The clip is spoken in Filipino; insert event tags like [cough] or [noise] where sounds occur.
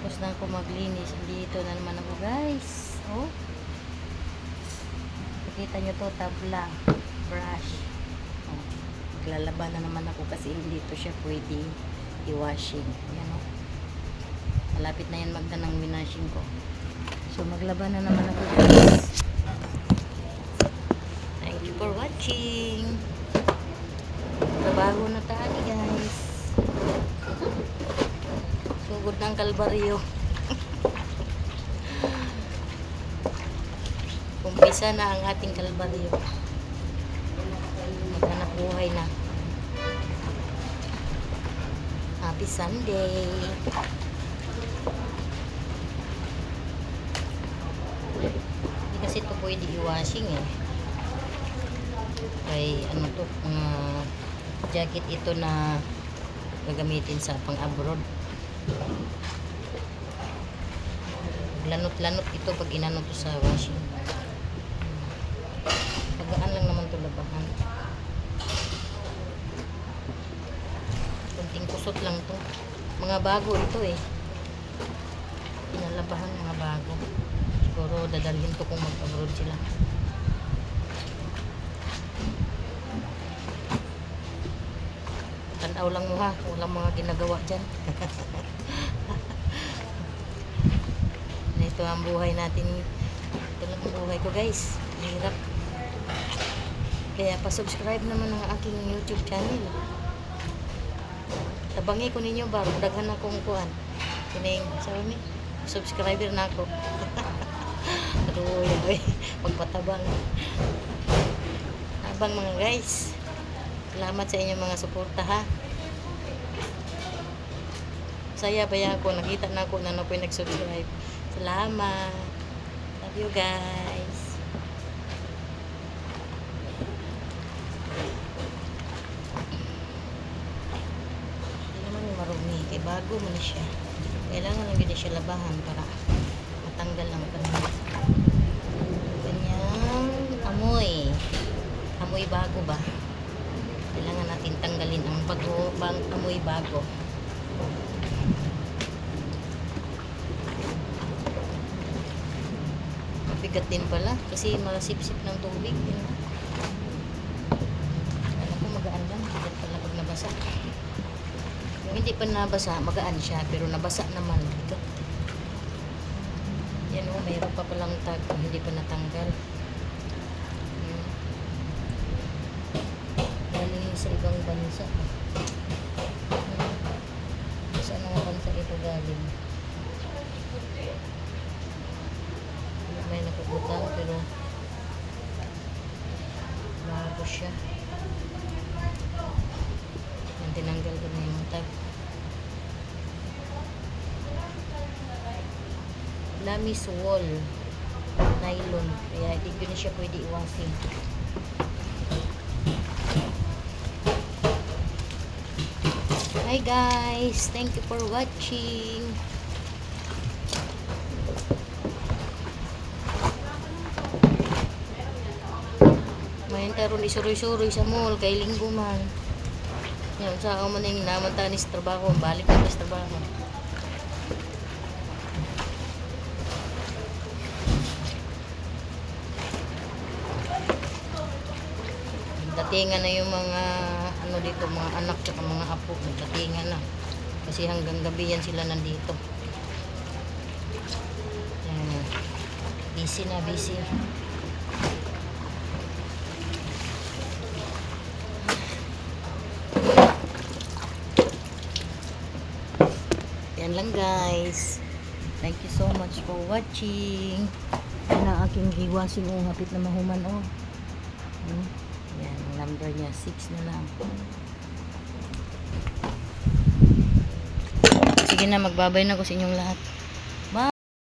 Tapos na ako maglinis. Dito na naman ako guys. Oh. Nakita nyo to, tabla. Brush. Oh. Maglalaban na naman ako kasi hindi to siya pwede i-washing. Yan oh. Malapit na yan magda ng winashing ko. So maglaban na naman ako guys. Thank you for watching. Trabaho na tayo guys. Sugod ng kalbaryo. Kumpisa na ang ating kalbaryo. Maghanap buhay na. Happy Sunday. Hindi kasi ito pwede i-washing eh. Kay ano to, mga jacket ito na gagamitin sa pang-abroad. Lanot-lanot ito pag inano to sa washing. Pagaan lang naman to labahan. Kunting kusot lang to. Mga bago ito eh. Pinalabahan mga bago. Siguro dadalhin to kung mag-abroad sila. Tanaw lang mo ha. Walang mga ginagawa dyan. [laughs] Ito ang buhay natin. Ito lang ang buhay ko guys. Hirap. Kaya pa-subscribe naman ang aking YouTube channel. Tabangi ko ninyo ba? Daghan akong kuhan. Kining, sabi mi, subscriber na ako. [laughs] Aduh, ay, pagpatabang. Abang mga guys. Salamat sa inyong mga suporta ha. Saya ba ako? Nakita na ako na na po'y nag-subscribe. Salamat. Love you guys. Hindi naman marumi. Kaya bago mo na siya. Kailangan lang din siya labahan para matanggal ang kanina. Kanyang amoy. Amoy bago ba? Kailangan natin tanggalin ang bago, bang amoy bago. Mabigat din pala kasi malasipsip ng tubig. Yun. Alam ko magaan lang. Bigat pala pag nabasa. Yung hindi pa nabasa, magaan siya. Pero nabasa naman, bigat. Yan o, mayroon pa palang tag hindi pa natanggal. Yan. Galing sa ibang bansa. Hmm. Saan ang bansa ito galing? May nakabutang pero bago siya. Yan, tinanggal ko na yung tag. Lamis wool nylon kaya hindi ko na siya pwede iwasin hi guys thank you for watching Mayan taron isuroy-suroy sa mall kay linggo man. Yan sa ako man yung naman tani sa trabaho, balik na sa trabaho. Datingan na yung mga ano dito, mga anak at mga apo, datingan na. Kasi hanggang gabi yan sila nandito. Yan. Busy na, busy. Lang guys. Thank you so much for watching. Yan ang aking giwasing oh, hapit na mahuman oh. Hmm. Yan, number niya 6 na lang. Sige na, magbabay na ko sa inyong lahat.